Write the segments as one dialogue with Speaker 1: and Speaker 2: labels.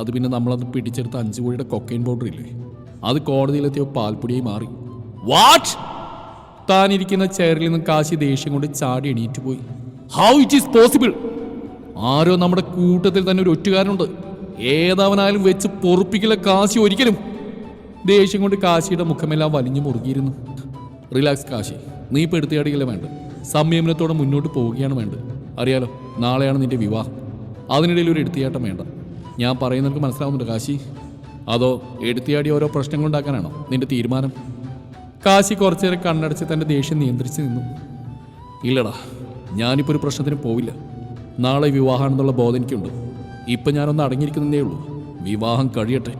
Speaker 1: അത് പിന്നെ നമ്മളത് പിടിച്ചെടുത്ത അഞ്ചു കോടിയുടെ കൊക്കൈൻ പൗഡർ ഇല്ലേ? അത് കോടതിയിലെത്തിയ പാൽപ്പൊടിയായി മാറി. വാട്ട് താനിരിക്കുന്ന ചെയറിൽ നിന്ന് കാശി ദേഷ്യം കൊണ്ട് ചാടി എണീറ്റ് പോയി. ഹൗ ഇറ്റ് ഈസ് പോസിബിൾ ആരോ നമ്മുടെ കൂട്ടത്തിൽ തന്നെ ഒരു ഒറ്റുകാരനുണ്ട്. ഏതവനായാലും വെച്ച് പൊറുപ്പിക്കില്ല കാശി ഒരിക്കലും. ദേഷ്യം കൊണ്ട് കാശിയുടെ മുഖമെല്ലാം വലിഞ്ഞു മുറുകിയിരുന്നു. റിലാക്സ് കാശി നീ ഇപ്പൊ എടുത്തിയാടിയില്ല വേണ്ട സംയമനത്തോടെ മുന്നോട്ട് പോവുകയാണ് വേണ്ടത്. അറിയാലോ നാളെയാണ് നിന്റെ വിവാഹം. അതിനിടയിൽ ഒരു എടുത്തിയാട്ടം വേണ്ട. ഞാൻ പറയുന്നവർക്ക് മനസ്സിലാവുന്നുണ്ട് കാശി. അതോ എടുത്തിയാടി ഓരോ പ്രശ്നങ്ങൾ ഉണ്ടാക്കാനാണോ നിന്റെ തീരുമാനം? കാശി കുറച്ചേരം കണ്ണടച്ച് തന്റെ ദേഷ്യം നിയന്ത്രിച്ച് നിന്നു. ഇല്ലടാ ഞാനിപ്പോൾ ഒരു പ്രശ്നത്തിന് പോവില്ല. നാളെ വിവാഹമാണെന്നുള്ള ബോധം എനിക്കുണ്ട്. ഇപ്പം ഞാനൊന്ന് അടങ്ങിയിരിക്കുന്നതേ ഉള്ളൂ. വിവാഹം കഴിയട്ടെ.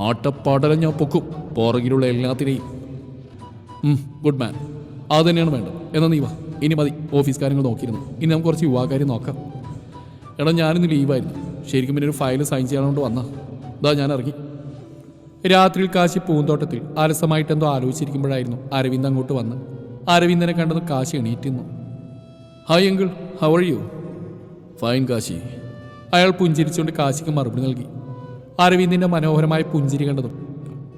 Speaker 1: ആട്ടപ്പാടലം ഞാൻ പൊക്കും. പുറകിലുള്ള എല്ലാത്തിനെയും. ഗുഡ് മാൻ അത് തന്നെയാണ് വേണ്ടത്. എന്നാൽ നീ വാ. ഇനി മതി. ഓഫീസ് കാര്യങ്ങൾ നോക്കിയിരുന്നു. ഇനി നമുക്ക് കുറച്ച് യുവാകാര്യം നോക്കാം. എടാ ഞാനിന്ന് ലീവായിരുന്നു ശരിക്കും പിന്നെ ഒരു ഫയൽ സൈൻ ചെയ്യാനുകൊണ്ട് വന്ന. ഇതാ ഞാൻ ഇറങ്ങി രാത്രിയിൽ കാശി പൂന്തോട്ടത്തിൽ ആലസമായിട്ട് എന്തോ ആലോചിച്ചിരിക്കുമ്പോഴായിരുന്നു അരവിന്ദ് അങ്ങോട്ട് വന്ന്. അരവിന്ദനെ കണ്ടത് Kashi എണീറ്റുന്നു hi uncle how are you fine Kashi. അയാൾ പുഞ്ചിരിച്ചുകൊണ്ട് കാശിക്ക് മറുപടി നൽകി. അരവിന്ദിന്റെ മനോഹരമായ പുഞ്ചിരി കണ്ടതും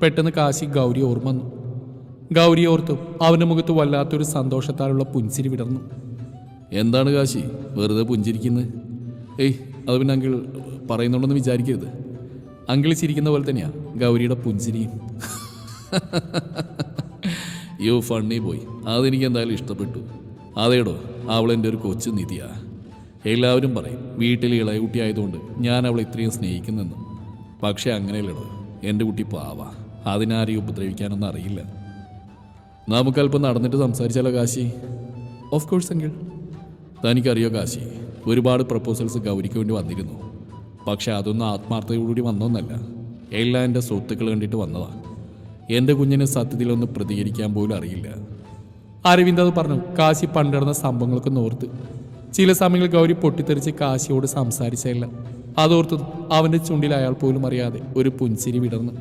Speaker 1: പെട്ടെന്ന് കാശി ഗൗരി ഓർമ്മ വന്നു. ഗൗരി ഓർത്തും അവന്റെ മുഖത്ത് വല്ലാത്തൊരു സന്തോഷത്താലുള്ള പുഞ്ചിരി വിടർന്നു. എന്താണ് കാശി? വെറുതെ പുഞ്ചിരിക്കുന്നത് ഏയ് അത് പിന്നെ അങ്കിൾ പറയുന്നുണ്ടെന്ന് വിചാരിക്കരുത്. അങ്കിൾ ചിരിക്കുന്ന പോലെ തന്നെയാണ് ഗൗരിയുടെ പുഞ്ചിരിയും. യോ ഫണ്ണി പോയി. അതെനിക്ക് എന്തായാലും ഇഷ്ടപ്പെട്ടു. അതേടോ അവളെന്റെ ഒരു കൊച്ചു നിധിയാ. എല്ലാവരും പറയും വീട്ടിൽ ഇളയ കുട്ടി ആയതുകൊണ്ട് ഞാൻ അവളെ ഇത്രയും സ്നേഹിക്കുന്നെന്ന്. പക്ഷേ അങ്ങനെയല്ലടോ എന്റെ കുട്ടി പാവാ. അതിനാരെയും ഉപദ്രവിക്കാനൊന്നും അറിയില്ല. നമുക്കല്പം നടന്നിട്ട് സംസാരിച്ചാലോ കാശി? ഓഫ് കോഴ്സ് എങ്കിൽ തനിക്കറിയോ കാശി? ഒരുപാട് പ്രപ്പോസൽസ് ഗൗരിക്ക് വേണ്ടി വന്നിരുന്നു. പക്ഷെ അതൊന്നും ആത്മാർത്ഥതയോടുകൂടി വന്നൊന്നല്ല. എല്ലാം എന്റെ സ്വത്തുക്കൾ കണ്ടിട്ട് വന്നതാണ് എന്റെ കുഞ്ഞിന് സത്യത്തിലൊന്ന് പ്രതികരിക്കാൻ പോലും അറിയില്ല. അരവിന്ദ് അത് പറഞ്ഞു കാശി പണ്ടിടുന്ന സംഭവങ്ങളൊക്കെ ഓർത്ത് ചില സമയങ്ങളിൽ ഗൗരി പൊട്ടിത്തെറിച്ച് കാശിയോട് സംസാരിച്ചല്ല അതോർത്ത് അവന്റെ ചുണ്ടിൽ അയാൾ പോലും അറിയാതെ ഒരു പുഞ്ചിരി വിടർന്നു.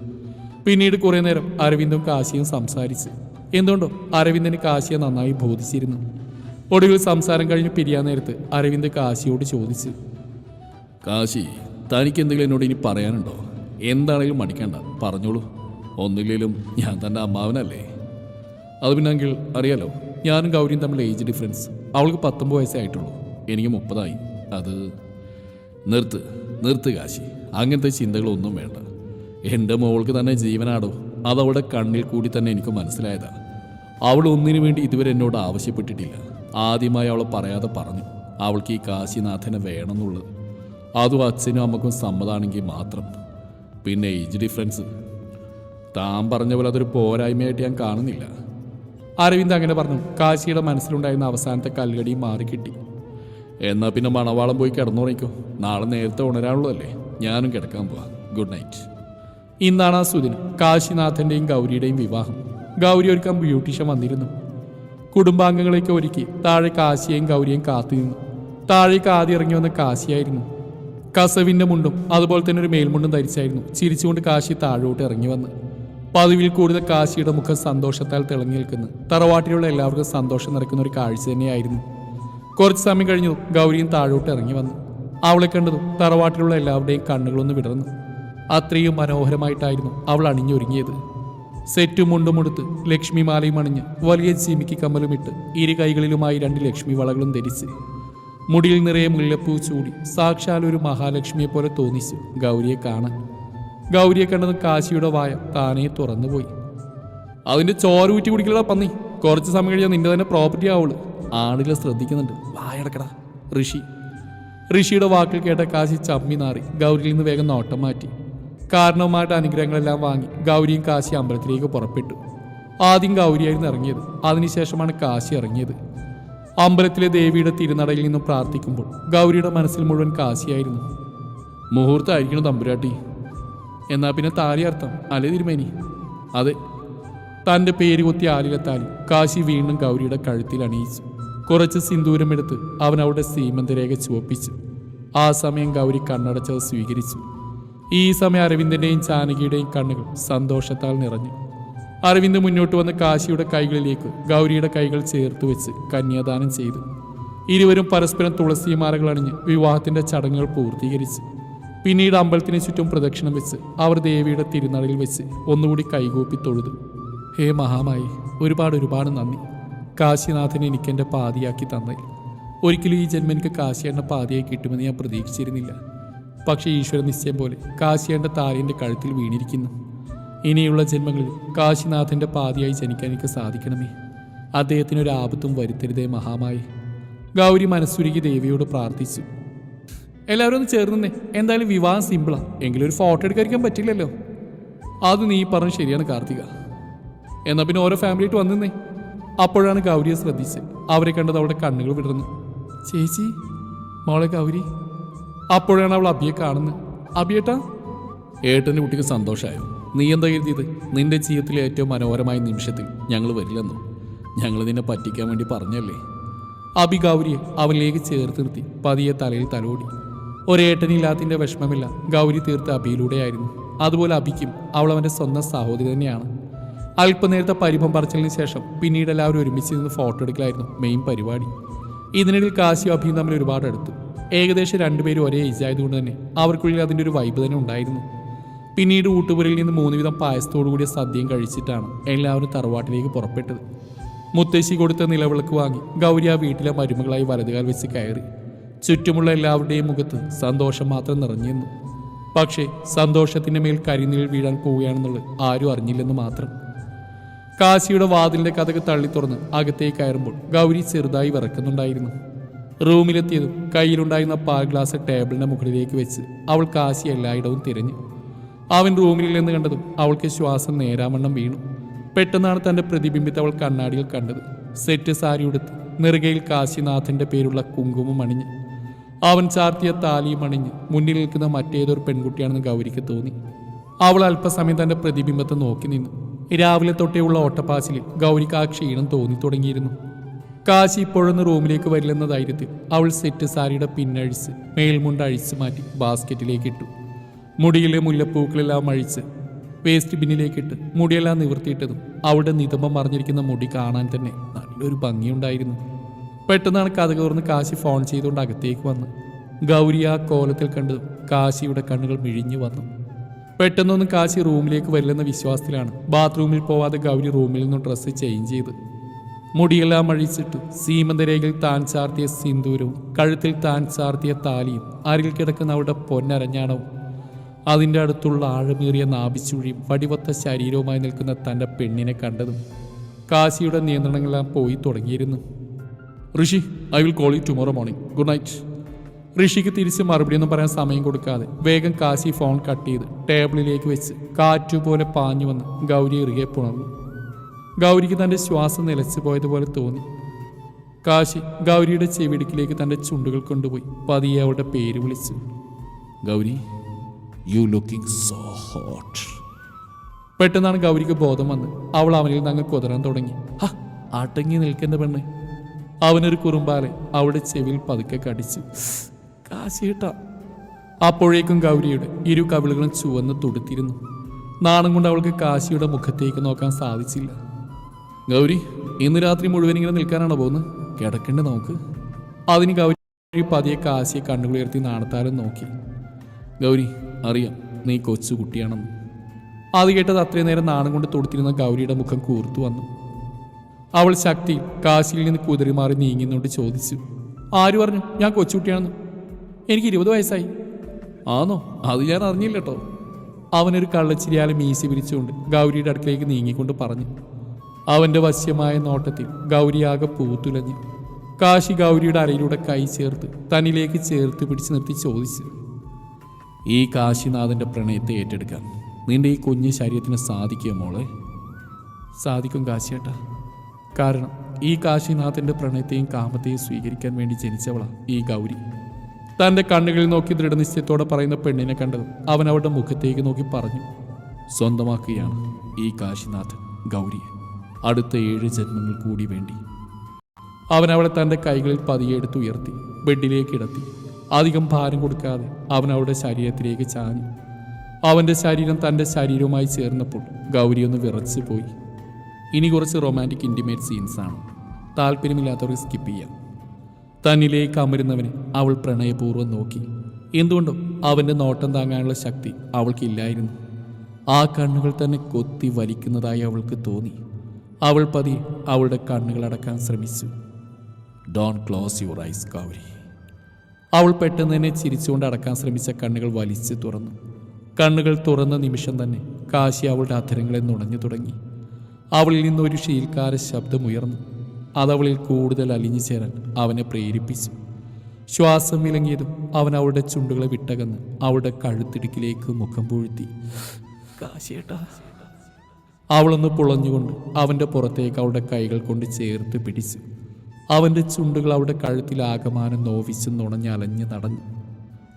Speaker 1: പിന്നീട് കുറേ നേരം അരവിന്ദും കാശിയും സംസാരിച്ച്. എന്തുകൊണ്ടോ അരവിന്ദന് കാശിയെ നന്നായി ബോധിച്ചിരുന്നു. ഒടുവിൽ സംസാരം കഴിഞ്ഞ് പിരിയാൻ നേരത്ത് അരവിന്ദ് കാശിയോട് ചോദിച്ചു. കാശി തനിക്ക് എന്തെങ്കിലും എന്നോട് ഇനി പറയാനുണ്ടോ? എന്താണെങ്കിലും മടിക്കണ്ട പറഞ്ഞോളൂ. ഒന്നില്ലെങ്കിലും ഞാൻ തന്റെ അമ്മാവനല്ലേ? അത് പിന്നെ അങ്കിൾ അറിയാലോ ഞാനും ഗൗരിയും തമ്മിൽ ഏജ് ഡിഫറൻസ് അവൾക്ക് പത്തൊമ്പത് വയസ്സേ ആയിട്ടുള്ളൂ. എനിക്ക് മുപ്പതായി. അത് നിർത്ത് നിർത്ത് കാശി. അങ്ങനത്തെ ചിന്തകളൊന്നും വേണ്ട. എന്റെ മോൾക്ക് തന്നെ ജീവനാടോ? അത് അവളുടെ കണ്ണിൽ കൂടി തന്നെ എനിക്ക് മനസ്സിലായതാണ് അവൾ ഒന്നിനു വേണ്ടി ഇതുവരെ എന്നോട് ആവശ്യപ്പെട്ടിട്ടില്ല. ആദ്യമായി അവൾ പറയാതെ പറഞ്ഞു അവൾക്ക് ഈ കാശിനാഥനെ വേണമെന്നുള്ളത്. അതും അച്ഛനും അമ്മക്കും സമ്മതാണെങ്കിൽ മാത്രം. പിന്നെ ഏജ് ഡിഫറൻസ് താൻ പറഞ്ഞ പോലെ അതൊരു പോരായ്മയായിട്ട് ഞാൻ കാണുന്നില്ല. അരവിന്ദ് അങ്ങനെ പറഞ്ഞു കാശിയുടെ മനസ്സിലുണ്ടായിരുന്ന അവസാനത്തെ കല്ലടിയും മാറിക്കിട്ടി എന്നാൽ പിന്നെ മണവാളം പോയി കിടന്നുറങ്ങിക്കോ. നാളെ നേരത്തെ ഉണരാനുള്ളതല്ലേ. ഞാനും കിടക്കാൻ പോവാം. ഗുഡ് നൈറ്റ് ഇന്നാണ് ആ സുദിനം കാശിനാഥന്റെയും ഗൗരിയുടെയും വിവാഹം. ഗൗരി ഒരുക്കാൻ ബ്യൂട്ടീഷ്യൻ വന്നിരുന്നു. കുടുംബാംഗങ്ങളെയൊക്കെ ഒരുക്കി താഴെ കാശിയെയും ഗൗരിയും കാത്തു നിന്നു. താഴേക്ക് ആദ്യം ഇറങ്ങി വന്ന കാശിയായിരുന്നു. കസവിന്റെ മുണ്ടും അതുപോലെ തന്നെ ഒരു മേൽമുണ്ടും ധരിച്ചായിരുന്നു ചിരിച്ചുകൊണ്ട് കാശി താഴോട്ട് ഇറങ്ങി വന്ന്. പതിവിൽ കൂടുതൽ കാശിയുടെ മുഖം സന്തോഷത്താൽ തിളങ്ങി നിൽക്കുന്നു. തറവാട്ടിലുള്ള എല്ലാവർക്കും സന്തോഷം നിറക്കുന്ന ഒരു കാഴ്ച തന്നെയായിരുന്നു. കുറച്ച് സമയം കഴിഞ്ഞു ഗൗരിയും താഴോട്ട് ഇറങ്ങി വന്നു. അവളെ കണ്ടതും തറവാട്ടിലുള്ള എല്ലാവരുടെയും കണ്ണുകളൊന്ന് വിടർന്നു. അത്രയും മനോഹരമായിട്ടായിരുന്നു അവൾ അണിഞ്ഞൊരുങ്ങിയത്. സെറ്റും മുണ്ടുമെടുത്ത് ലക്ഷ്മി മാലയും അണിഞ്ഞ് വലിയ ചീമിക്ക് കമ്മലുമിട്ട് ഇരു കൈകളിലുമായി രണ്ട് ലക്ഷ്മി വളകളും ധരിച്ച്. മുടിയിൽ നിറയെ മുല്ലപ്പൂ ചൂടി സാക്ഷാൽ ഒരു മഹാലക്ഷ്മിയെ പോലെ തോന്നിച്ചു ഗൗരിയെ കാണാൻ. ഗൗരിയെ കണ്ടത് കാശിയുടെ വായ താനേ തുറന്നുപോയി. അതിന്റെ ചോര ഊറ്റി കുടിക്കലടാ പന്നി. കുറച്ച് സമയം കഴിഞ്ഞാൽ നിന്റെ തന്നെ പ്രോപ്പർട്ടി ആവുള്ളൂ. ആളുകൾ ശ്രദ്ധിക്കുന്നുണ്ട്. വായടക്കടാ ഋഷി. ഋഷിയുടെ വാക്കിൽ കേട്ട കാശി ചമ്മി നാറി ഗൗരിയിൽ നിന്ന് വേഗം നോട്ടം മാറ്റി. കാരണവുമായിട്ട് അനുഗ്രഹങ്ങളെല്ലാം വാങ്ങി ഗൗരിയും കാശി അമ്പലത്തിലേക്ക് പുറപ്പെട്ടു. ആദ്യം ഗൗരിയായിരുന്നു ഇറങ്ങിയത്. അതിനുശേഷമാണ് കാശി ഇറങ്ങിയത്. അമ്പലത്തിലെ ദേവിയുടെ തിരുനടയിൽ നിന്നും പ്രാർത്ഥിക്കുമ്പോൾ ഗൗരിയുടെ മനസ്സിൽ മുഴുവൻ കാശിയായിരുന്നു. മുഹൂർത്തമായിരിക്കണം തമ്പുരാട്ടി. എന്നാൽ പിന്നെ താലി അർത്ഥം അല്ലേ തിരുമേനി? അതെ. തന്റെ പേര് കുത്തി ആലിലെ താലി കാശി വീണ്ടും ഗൗരിയുടെ കഴുത്തിൽ അണിയിച്ചു. കുറച്ച് സിന്ദൂരമെടുത്ത് അവൻ അവളുടെ സീമന്തരേഖ ചുവപ്പിച്ചു. ആ സമയം ഗൗരി കണ്ണടച്ചത് സ്വീകരിച്ചു. ഈ സമയം അരവിന്ദന്റെയും ജാനകിയുടെയും കണ്ണുകൾ സന്തോഷത്താൽ നിറഞ്ഞു. അരവിന്ദ് മുന്നോട്ട് വന്ന് കാശിയുടെ കൈകളിലേക്ക് ഗൗരിയുടെ കൈകൾ ചേർത്ത് വെച്ച് കന്യാദാനം ചെയ്തു. ഇരുവരും പരസ്പരം തുളസിമാലകൾ അണിഞ്ഞ് വിവാഹത്തിന്റെ ചടങ്ങുകൾ പൂർത്തീകരിച്ചു.
Speaker 2: പിന്നീട് അമ്പലത്തിന് ചുറ്റും പ്രദക്ഷിണം വെച്ച് അവർ ദേവിയുടെ തിരുനടയിൽ വെച്ച് ഒന്നുകൂടി കൈകൂപ്പി തൊഴുതു. ഹേ മഹാമായി ഒരുപാട് ഒരുപാട് നന്ദി. കാശിനാഥനെ എനിക്കെന്റെ പാതിയാക്കി തന്നേ ഒരിക്കലും ഈ ജന്മ എനിക്ക് കാശിയേണ്ട പാതിയായി കിട്ടുമെന്ന് ഞാൻ പ്രതീക്ഷിച്ചിരുന്നില്ല. പക്ഷേ ഈശ്വര നിശ്ചയം പോലെ കാശിയേണ്ട താരന്റെ കഴുത്തിൽ വീണിരിക്കുന്നു. ഇനിയുള്ള ജന്മങ്ങളിൽ കാശിനാഥന്റെ പാതിയായി ജനിക്കാൻ എനിക്ക് സാധിക്കണമേ. അദ്ദേഹത്തിന് ഒരു ആപത്തും വരുത്തരുതേ മഹാമായി. ഗൗരി മനസ്സുരുകി ദേവിയോട് പ്രാർത്ഥിച്ചു. എല്ലാവരും ഒന്ന് ചേർന്നേ എന്തായാലും വിവാഹം സിമ്പിളാ എങ്കിലും ഒരു ഫോട്ടോ എടുക്കാതിരിക്കാൻ പറ്റില്ലല്ലോ. അത് നീ പറഞ്ഞു ശരിയാണ് കാർത്തിക. എന്നാൽ പിന്നെ ഓരോ ഫാമിലി ആയിട്ട് വന്നിന്നേ അപ്പോഴാണ് ഗൗരിയെ ശ്രദ്ധിച്ചത്. അവരെ കണ്ടത് അവിടെ കണ്ണുകൾ വിടർന്നു. ചേച്ചി മോളെ ഗൗരി. അപ്പോഴാണ് അവൾ അബിയെ കാണുന്നത്. അബിയേട്ടാ
Speaker 1: ഏട്ടന്റെ കുട്ടിക്ക് സന്തോഷമായോ നീ എന്താ എഴുതിയത്? നിന്റെ ജീവിതത്തിലെ ഏറ്റവും മനോഹരമായ നിമിഷത്തിൽ ഞങ്ങൾ വരില്ലെന്നോ? ഞങ്ങൾ നിന്നെ പറ്റിക്കാൻ വേണ്ടി പറഞ്ഞല്ലേ?
Speaker 2: അബി ഗൗരിയെ അവനിലേക്ക് ചേർത്ത് നിർത്തി പതിയെ തലയിൽ തലോടി. ഒരേട്ടനില്ലാത്തതിന്റെ വിഷമമില്ല ഗൗരി തീർത്ത അബിയിലൂടെയായിരുന്നു. അതുപോലെ അബിക്കും അവൾ അവന്റെ സ്വന്തം സഹോദരി തന്നെയാണ്. അല്പനേരത്തെ പരിഭം പറച്ചലിന് ശേഷം പിന്നീട് എല്ലാവരും ഒരുമിച്ച് നിന്ന് ഫോട്ടോ എടുക്കലായിരുന്നു മെയിൻ പരിപാടി. ഇതിനിടയിൽ കാശിയും അഭിയും തമ്മിൽ ഒരുപാട് അടുത്തു. ഏകദേശം രണ്ടുപേരും ഒരേ ഏജ് ആയതുകൊണ്ട് തന്നെ അവർക്കുള്ളിൽ അതിന്റെ ഒരു വൈബ് തന്നെ ഉണ്ടായിരുന്നു. പിന്നീട് ഊട്ടുപുരയിൽ നിന്ന് മൂന്ന് വിധം പായസത്തോടു കൂടിയ സദ്യയും കഴിച്ചിട്ടാണ് എല്ലാവരും തറവാട്ടിലേക്ക് പുറപ്പെട്ടത്. മുത്തശ്ശി കൊടുത്ത നിലവിളക്ക് വാങ്ങി ഗൗരി ആ വീട്ടിലെ മരുമകളായി വലതുകാൽ വെച്ച് കയറി. ചുറ്റുമുള്ള എല്ലാവരുടെയും മുഖത്ത് സന്തോഷം മാത്രം നിറഞ്ഞിരുന്നു. പക്ഷേ സന്തോഷത്തിന്റെ മേൽ കരിനീൽ വീഴാൻ പോവുകയാണെന്നുള്ളത് ആരും അറിഞ്ഞില്ലെന്ന് മാത്രം. കാശിയുടെ വാതിലിന്റെ കഥക് തള്ളി തുറന്ന് അകത്തേക്ക് കയറുമ്പോൾ ഗൗരി ചെറുതായി വിറക്കുന്നുണ്ടായിരുന്നു. റൂമിലെത്തിയതും കയ്യിലുണ്ടായിരുന്ന പാൽ ഗ്ലാസ് ടേബിളിന്റെ മുകളിലേക്ക് വെച്ച് അവൾ കാശി എല്ലായിടവും തിരഞ്ഞു. അവൻ റൂമിൽ നിന്ന് കണ്ടതും അവൾക്ക് ശ്വാസം നേരാവണ്ണം വീണു. പെട്ടെന്നാണ് തന്റെ പ്രതിബിംബത്തെ അവൾ കണ്ണാടിയിൽ കണ്ടത്. സെറ്റ് സാരി ഉടുത്ത് നെറുകയിൽ കാശിനാഥന്റെ പേരുള്ള കുങ്കുമം അണിഞ്ഞ്. അവൻ ചാർത്തിയ താലിയും അണിഞ്ഞ് മുന്നിൽ നിൽക്കുന്ന മറ്റേതൊരു പെൺകുട്ടിയാണെന്ന് ഗൗരിക്ക് തോന്നി. അവൾ അല്പസമയം തന്റെ പ്രതിബിംബത്തെ നോക്കി നിന്നു. രാവിലെ തൊട്ടേ ഉള്ള ഓട്ടപ്പാച്ചിലിൽ ഗൗരിക്ക് ആ ക്ഷീണം തോന്നി തുടങ്ങിയിരുന്നു. കാശി ഇപ്പോഴൊന്ന് റൂമിലേക്ക് വരില്ലെന്ന ധൈര്യത്തിൽ അവൾ സെറ്റ് സാരിയുടെ പിന്നഴിച്ച് മേൽമുണ്ട് അഴിച്ചു മാറ്റി ബാസ്ക്കറ്റിലേക്ക് ഇട്ടു. മുടിയിലെ മുല്ലപ്പൂക്കളെല്ലാം അഴിച്ച് വേസ്റ്റ് ബിന്നിലേക്കിട്ട് മുടിയെല്ലാം നിവർത്തിയിട്ടതും അവളുടെ നിതമ്പം മറിഞ്ഞിരിക്കുന്ന മുടി കാണാൻ തന്നെ നല്ലൊരു ഭംഗിയുണ്ടായിരുന്നു. പെട്ടെന്നാണ് കഥ കയർന്ന് കാശി ഫോൺ ചെയ്തുകൊണ്ട് അകത്തേക്ക് വന്ന്. ഗൗരി ആ കോലത്തിൽ കണ്ട് കാശിയുടെ കണ്ണുകൾ മിഴിഞ്ഞു വന്നു. പെട്ടെന്നൊന്നും കാശി റൂമിലേക്ക് വരില്ലെന്ന വിശ്വാസത്തിലാണ്. ബാത്റൂമിൽ പോവാതെ ഗൗരി റൂമിൽ നിന്നും ഡ്രസ്സ് ചേഞ്ച് ചെയ്ത് മുടിയെല്ലാം അഴിച്ചിട്ടു. സീമന്തരേഖയിൽ താൻ ചാർത്തിയ സിന്ദൂരവും കഴുത്തിൽ താൻ ചാർത്തിയ താലിയും അരിൽ കിടക്കുന്ന അവളുടെ പൊന്നരഞ്ഞാണവും. അതിന്റെ അടുത്തുള്ള ആഴമേറിയ നാഭിച്ചുഴിയും വടിവത്ത ശരീരവുമായി നിൽക്കുന്ന തന്റെ പെണ്ണിനെ കണ്ടതും കാശിയുടെ നിയന്ത്രണങ്ങളെല്ലാം പോയി തുടങ്ങിയിരുന്നു. Rishi I will call you tomorrow morning. Good night. ഋഷിക്ക് തിരിച്ച് മറുപടിയൊന്നും പറയാൻ സമയം കൊടുക്കാതെ വേഗം കാശി ഫോൺ കട്ട് ചെയ്ത് ടേബിളിലേക്ക് വെച്ച് കാറ്റുപോലെ പാഞ്ഞു വന്ന് ഗൗരി ഇറുകെ പുണർന്നു. ഗൗരിക്ക് തന്റെ ശ്വാസം നിലച്ചു പോയതുപോലെ തോന്നി. കാശി ഗൗരിയുടെ ചെവിടുക്കിലേക്ക് തന്റെ ചുണ്ടുകൾ കൊണ്ടുപോയി. പതിയെ അവളുടെ പേര് വിളിച്ചു.
Speaker 1: Gauri you looking so hot
Speaker 2: പെട്ടെന്നാണ് ഗൗരിക്ക് ബോധം വന്ന്. അവൾ അവനിൽ നിന്ന് അങ്ങ് കുതിരാൻ തുടങ്ങി. ഹ അടങ്ങി നിൽക്കുന്ന പെണ്ണ്. അവനൊരു കുറുമ്പാലെ അവളുടെ ചെവിയിൽ പതുക്കെ കടിച്ചു. കാശിട്ട അപ്പോഴേക്കും ഗൗരിയുടെ ഇരു കവിളുകളും ചുവന്ന് തുടുത്തിരുന്നു. നാണം കൊണ്ട് അവൾക്ക് കാശിയുടെ മുഖത്തേക്ക് നോക്കാൻ സാധിച്ചില്ല.
Speaker 1: ഗൗരി ഇന്ന് രാത്രി മുഴുവൻ ഇങ്ങനെ നിൽക്കാനാണോ പോകുന്നത് കിടക്കണ്ടേ നമുക്ക്?
Speaker 2: അതിന് ഗൗരി പതിയെ കാശിയെ കണ്ണുകുളിയർത്തി നാണത്താരം നോക്കി.
Speaker 1: ഗൗരി അറിയാം നീ കൊച്ചു കുട്ടിയാണെന്ന്.
Speaker 2: അത് കേട്ടത് അത്രയും നേരം നാണം കൊണ്ട് തൊടുത്തിരുന്ന ഗൗരിയുടെ മുഖം കൂർത്തു വന്നു. അവൾ ശക്തി കാശിയിൽ നിന്ന് കുതിരി മാറി നീങ്ങുന്നോണ്ട് ചോദിച്ചു. ആര് പറഞ്ഞു? ഞാൻ കൊച്ചുകുട്ടിയാണെന്ന് എനിക്ക് ഇരുപത് വയസ്സായി.
Speaker 1: ആണോ അത് ഞാൻ അറിഞ്ഞില്ല കേട്ടോ.
Speaker 2: അവനൊരു കള്ളച്ചിരിയാലെ മീശി പിരിച്ചുകൊണ്ട് ഗൗരിയുടെ അടുക്കലേക്ക് നീങ്ങിക്കൊണ്ട് പറഞ്ഞു. അവന്റെ വശ്യമായ നോട്ടത്തിൽ ഗൗരി ആകെ പൂത്തുലഞ്ഞു. കാശി ഗൗരിയുടെ അരയിലൂടെ കൈ ചേർത്ത് തന്നിലേക്ക് ചേർത്ത് പിടിച്ചു നിർത്തി ചോദിച്ചു.
Speaker 1: ഈ കാശിനാഥന്റെ പ്രണയത്തെ ഏറ്റെടുക്കാൻ നിന്റെ ഈ കുഞ്ഞു ശരീരത്തിന് സാധിക്കുമോ മോളെ?
Speaker 2: സാധിക്കും കാശിയേട്ടാ. കാരണം ഈ കാശിനാഥന്റെ പ്രണയത്തെയും കാമത്തെയും സ്വീകരിക്കാൻ വേണ്ടി ജനിച്ചവളാ ഈ ഗൗരി. തന്റെ കണ്ണുകളിൽ നോക്കി ദൃഢനിശ്ചയത്തോടെ പറയുന്ന പെണ്ണിനെ കണ്ടത് അവൻ അവളുടെ മുഖത്തേക്ക് നോക്കി പറഞ്ഞു
Speaker 1: സ്വന്തമാക്കുകയാണ് ഈ കാശിനാഥൻ ഗൗരിയെ. അടുത്ത ഏഴ് ജന്മങ്ങൾ കൂടി വേണ്ടി.
Speaker 2: അവൻ അവളെ തന്റെ കൈകളിൽ പതിയെടുത്ത് ഉയർത്തി ബെഡിലേക്ക് ഇടത്തി അധികം ഭാരം കൊടുക്കാതെ അവൻ അവളുടെ ശരീരത്തിലേക്ക് ചാഞ്ഞു. അവന്റെ ശരീരം തന്റെ ശരീരവുമായി ചേർന്നപ്പോൾ ഗൗരി ഒന്ന് വിറച്ചു പോയി. ഇനി കുറച്ച് റൊമാന്റിക് ഇന്റിമേറ്റ് സീൻസാണ് താല്പര്യമില്ലാത്തവർക്ക് സ്കിപ്പ് ചെയ്യാം. തന്നിലേക്ക് അമരുന്നവനെ അവൾ പ്രണയപൂർവം നോക്കി. എന്തുകൊണ്ടോ അവന്റെ നോട്ടം താങ്ങാനുള്ള ശക്തി അവൾക്കില്ലായിരുന്നു. ആ കണ്ണുകൾ തന്നെ കൊത്തി വലിക്കുന്നതായി അവൾക്ക് തോന്നി. അവൾ പതി അവളുടെ കണ്ണുകൾ അടക്കാൻ ശ്രമിച്ചു.
Speaker 1: Don't close your eyes Gauri
Speaker 2: അവൾ പെട്ടെന്ന് തന്നെ ചിരിച്ചുകൊണ്ട് അടക്കാൻ ശ്രമിച്ച കണ്ണുകൾ വലിച്ച് തുറന്നു. കണ്ണുകൾ തുറന്ന നിമിഷം തന്നെ കാശി അവളുടെ അധരങ്ങളെ നുണഞ്ഞു തുടങ്ങി. അവളിൽ നിന്നൊരു ഒരു ഷീൽക്കാര ശബ്ദമുയർന്നു അതവളിൽ കൂടുതൽ അലിഞ്ഞു ചേരാൻ അവനെ പ്രേരിപ്പിച്ചു. ശ്വാസം വിലങ്ങിയതും അവൻ അവളുടെ ചുണ്ടുകളെ വിട്ടകന്ന് അവളുടെ കഴുത്തിടുക്കിലേക്ക് മുഖം പൂഴ്ത്തി. കാശിയേട്ടാ. അവളൊന്ന് പുളഞ്ഞുകൊണ്ട് അവന്റെ പുറത്തേക്ക് അവളുടെ കൈകൾ കൊണ്ട് ചേർത്ത് പിടിച്ചു. അവന്റെ ചുണ്ടുകൾ അവളുടെ കഴുത്തിൽ ആകമാനം നോവിച്ച് നുണഞ്ഞ് അലഞ്ഞ് നടന്നു.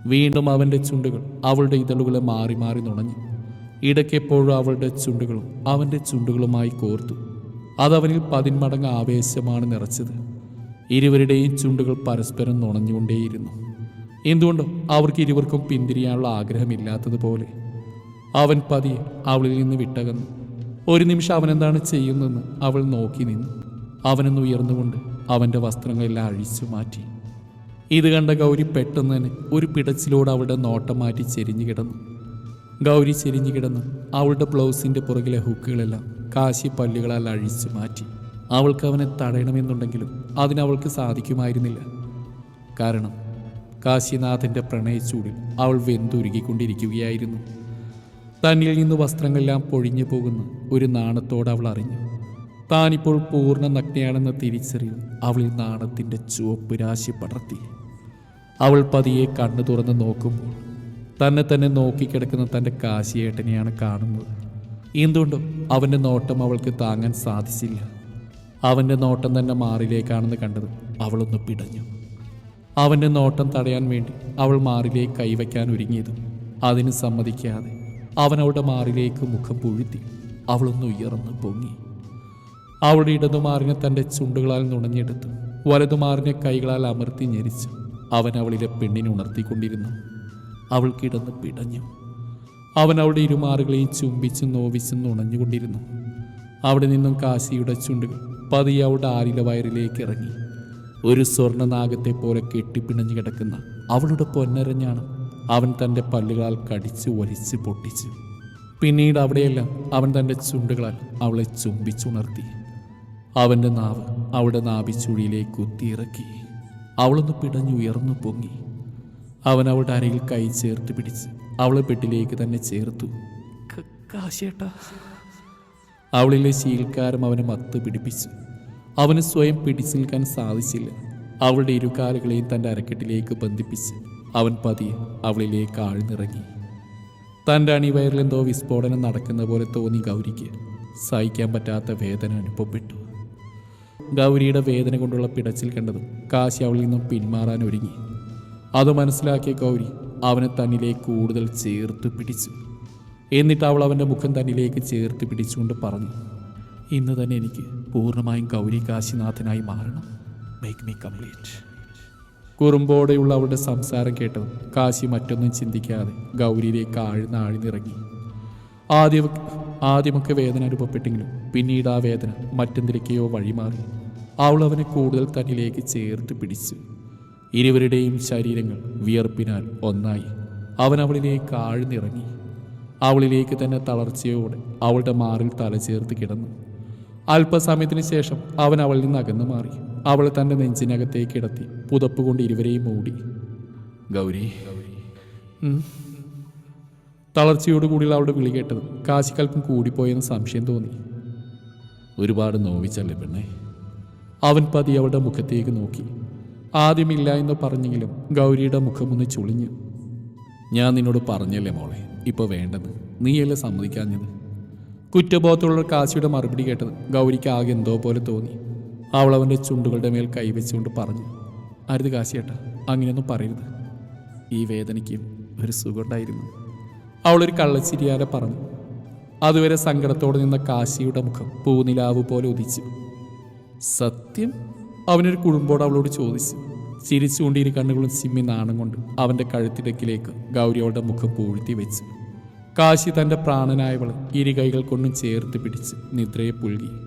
Speaker 2: വീണ്ടും അവന്റെ ചുണ്ടുകൾ അവളുടെ ഇതളുകളെ മാറി മാറി നുണഞ്ഞു. ഇടയ്ക്കെപ്പോഴും അവളുടെ ചുണ്ടുകളും അവന്റെ ചുണ്ടുകളുമായി കോർത്തു. അതവനിൽ പതിന്മടങ്ങ് ആവേശമാണ് നിറച്ചത്. ഇരുവരുടെയും ചുണ്ടുകൾ പരസ്പരം നുണഞ്ഞുകൊണ്ടേയിരുന്നു. എന്തുകൊണ്ടോ അവർക്ക് ഇരുവർക്കും പിന്തിരിയാനുള്ള ആഗ്രഹമില്ലാത്തതുപോലെ? അവൻ പതിയെ അവളിൽ നിന്ന് വിട്ടകന്നു. ഒരു നിമിഷം അവൻ എന്താണ് ചെയ്യുന്നതെന്ന് അവൾ നോക്കി നിന്നു. അവനൊന്ന് ഉയർന്നുകൊണ്ട് അവന്റെ വസ്ത്രങ്ങളെല്ലാം അഴിച്ചു മാറ്റി. ഇത് കണ്ട ഗൗരി പെട്ടെന്ന് തന്നെ ഒരു പിടച്ചിലോട് അവളുടെ നോട്ടം മാറ്റി ചെരിഞ്ഞു കിടന്നു. ഗൗരി ചെരിഞ്ഞു കിടന്നു അവളുടെ ബ്ലൗസിന്റെ പുറകിലെ ഹുക്കുകളെല്ലാം കാശി പല്ലുകളാൽ അഴിച്ചു മാറ്റി. അവൾക്ക് അവനെ തടയണമെന്നുണ്ടെങ്കിലും അതിനവൾക്ക് സാധിക്കുമായിരുന്നില്ല. കാരണം കാശിനാഥന്റെ പ്രണയച്ചൂടിൽ അവൾ വെന്തുരുകിക്കൊണ്ടിരിക്കുകയായിരുന്നു. തന്നിൽ നിന്ന് വസ്ത്രങ്ങളെല്ലാം പൊഴിഞ്ഞു പോകുന്ന ഒരു നാണത്തോട് അവൾ അറിഞ്ഞു. താനിപ്പോൾ പൂർണ നഗ്നയാണെന്ന തിരിച്ചറിവ് അവളിൽ നാണത്തിന്റെ ചുവപ്പ് രാശി പടർത്തി. അവൾ പതിയെ കണ്ണു തുറന്ന് നോക്കുമ്പോൾ തന്നെ തന്നെ നോക്കിക്കിടക്കുന്ന തന്റെ കാശിയേട്ടനെയാണ് കാണുന്നത്. എന്തുകൊണ്ടും അവന്റെ നോട്ടം അവൾക്ക് താങ്ങാൻ സാധിച്ചില്ല. അവന്റെ നോട്ടം തന്നെ മാറിലേക്കാണെന്ന് കണ്ടത് അവളൊന്ന് പിടഞ്ഞു. അവന്റെ നോട്ടം തടയാൻ വേണ്ടി അവൾ മാറിലേക്ക് കൈവയ്ക്കാൻ ഒരുങ്ങിയതും അതിന് സമ്മതിക്കാതെ അവൻ അവളുടെ മാറിലേക്ക് മുഖം പുഴുത്തി അവളൊന്ന് ഉയർന്നു പൊങ്ങി. അവളുടെ ഇടതുമാറിനെ തന്റെ ചുണ്ടുകളാൽ നുണഞ്ഞെടുത്തു വലതുമാറിനെ കൈകളാൽ അമർത്തി ഞെരിച്ചു അവൻ അവളിലെ പെണ്ണിനെ ഉണർത്തിക്കൊണ്ടിരുന്നു. അവൾ കിടന്ന് പിടഞ്ഞു. അവൻ അവളുടെ ഇരുമാറുകളെയും ചുംബിച്ചും നോവിച്ചും നുണഞ്ഞുകൊണ്ടിരുന്നു. അവിടെ നിന്നും കാശിയുടെ ചുണ്ടുകൾ പതിയെ അവളുടെ ആരിലെ വയറിലേക്ക് ഇറങ്ങി. ഒരു സ്വർണനാഗത്തെ പോലെ കെട്ടിപ്പിണഞ്ഞു കിടക്കുന്ന അവളുടെ പൊന്നരഞ്ഞാണ് അവൻ തന്റെ പല്ലുകളാൽ കടിച്ച് ഒലിച്ച് പൊട്ടിച്ചു. പിന്നീട് അവിടെയെല്ലാം അവൻ തന്റെ ചുണ്ടുകളാൽ അവളെ ചുംബിച്ചുണർത്തി. അവന്റെ നാവ് അവളുടെ നാഭിച്ചുഴിയിലേക്ക് കുത്തിയിറക്കി അവളൊന്ന് പിടഞ്ഞുയർന്നു പൊങ്ങി. അവൻ അവളുടെ അരയിൽ കൈ ചേർത്ത് പിടിച്ച് അവളെ പെട്ടിലേക്ക് തന്നെ ചേർത്തു. കാശേട്ടാ അവളിലെ ശീൽക്കാരം അവനെ മത്ത് പിടിപ്പിച്ചു. അവന് സ്വയം പിടിച്ചു നിൽക്കാൻ സാധിച്ചില്ല. അവളുടെ ഇരുകാലുകളെയും തന്റെ അരക്കെട്ടിലേക്ക് ബന്ധിപ്പിച്ച് അവൻ പതിയെ അവളിലേക്ക് ആഴ്ന്നിറങ്ങി. തന്റെ അണിവയറിലെന്തോ വിസ്ഫോടനം നടക്കുന്ന പോലെ തോന്നി ഗൗരിക്ക്. സഹിക്കാൻ പറ്റാത്ത വേദന അനുഭവപ്പെട്ടു. ഗൗരിയുടെ വേദന കൊണ്ടുള്ള പിടച്ചിൽ കണ്ടതും കാശി അവളിൽ നിന്നും പിന്മാറാൻ ഒരുങ്ങി. അത് മനസ്സിലാക്കിയ ഗൗരി അവനെ തന്നിലേക്ക് കൂടുതൽ ചേർത്ത് പിടിച്ചു. എന്നിട്ട് അവൾ അവന്റെ മുഖം തന്നിലേക്ക് ചേർത്ത് പിടിച്ചുകൊണ്ട് പറഞ്ഞു ഇന്ന് തന്നെ എനിക്ക് പൂർണമായും ഗൗരി കാശിനാഥനായി മാറണം. മേക്ക് മീ കംപ്ലീറ്റ് കുറുമ്പോടെയുള്ള അവളുടെ സംസാരം കേട്ടതും കാശി മറ്റൊന്നും ചിന്തിക്കാതെ ഗൗരിയിലേക്ക് ആഴ്ന്ന് ആഴ്ന്നിറങ്ങി ആദ്യം ആദ്യമൊക്കെ വേദന അനുഭവപ്പെട്ടെങ്കിലും പിന്നീട് ആ വേദന മറ്റെന്തിലേക്കെയോ വഴിമാറി. അവൾ അവനെ കൂടുതൽ തന്നിലേക്ക് ചേർത്ത് പിടിച്ചു. ഇരുവരുടെയും ശരീരങ്ങൾ വിയർപ്പിനാൽ ഒന്നായി. അവൻ അവളിലേക്ക് ആഴ്ന്നിറങ്ങി അവളിലേക്ക് തന്നെ തളർച്ചയോടെ അവളുടെ മാറിൽ തല ചേർത്ത് കിടന്നു. അല്പസമയത്തിന് ശേഷം അവൻ അവളിൽ നിന്ന് അകന്നു മാറി. അവൾ തന്റെ നെഞ്ചിനകത്തേക്ക് കിടത്തി പുതപ്പ് കൊണ്ട് ഇരുവരെയും മൂടി.
Speaker 1: ഗൗരി.
Speaker 2: തളർച്ചയോടുകൂടിയുള്ള അവളുടെ വിളി കേട്ടത് കാശിക്കൽപ്പം കൂടിപ്പോയെന്ന് സംശയം തോന്നി.
Speaker 1: ഒരുപാട് നോവിച്ചല്ലേ പെണ്ണെ.
Speaker 2: അവൻ പതി അവളുടെ മുഖത്തേക്ക് നോക്കി. ആദ്യമില്ല എന്ന് പറഞ്ഞെങ്കിലും ഗൗരിയുടെ മുഖമൊന്ന് ചുളിഞ്ഞു.
Speaker 1: ഞാൻ നിന്നോട് പറഞ്ഞല്ലേ മോളെ ഇപ്പോൾ വേണ്ടെന്ന്. നീയല്ലേ സമ്മതിക്കാഞ്ഞത്?
Speaker 2: കുറ്റബോധമുള്ള കാശിയുടെ മറുപടി കേട്ടത് ഗൗരിക്ക് ആകെ എന്തോ പോലെ തോന്നി. അവൾ അവന്റെ ചുണ്ടുകളുടെ മേൽ കൈവച്ചുകൊണ്ട് പറഞ്ഞു അരുത് കാശിയേട്ട അങ്ങനെയൊന്നും പറയരുത്. ഈ വേദനയ്ക്കും ഒരു സുഖമുണ്ടായിരുന്നു. അവളൊരു കള്ളച്ചിരിയാലെ പറഞ്ഞു. അതുവരെ സങ്കടത്തോടെ നിന്ന കാശിയുടെ മുഖം പൂനിലാവ് പോലെ ഉദിച്ചു. സത്യം? അവനൊരു കുടുംബോട് അവളോട് ചോദിച്ചു. ചിരിച്ചുകൊണ്ട് ഇരു കണ്ണുകളും ചിമ്മി നാണം കൊണ്ട് അവന്റെ കഴുത്തിടക്കിലേക്ക് ഗൗരി മുഖം പൂഴ്ത്തി വെച്ചു. കാശി തന്റെ പ്രാണനായവളെ ഇരു കൈകൾ കൊണ്ടും ചേർത്ത് പിടിച്ച് നിദ്രയെ പുൽകി.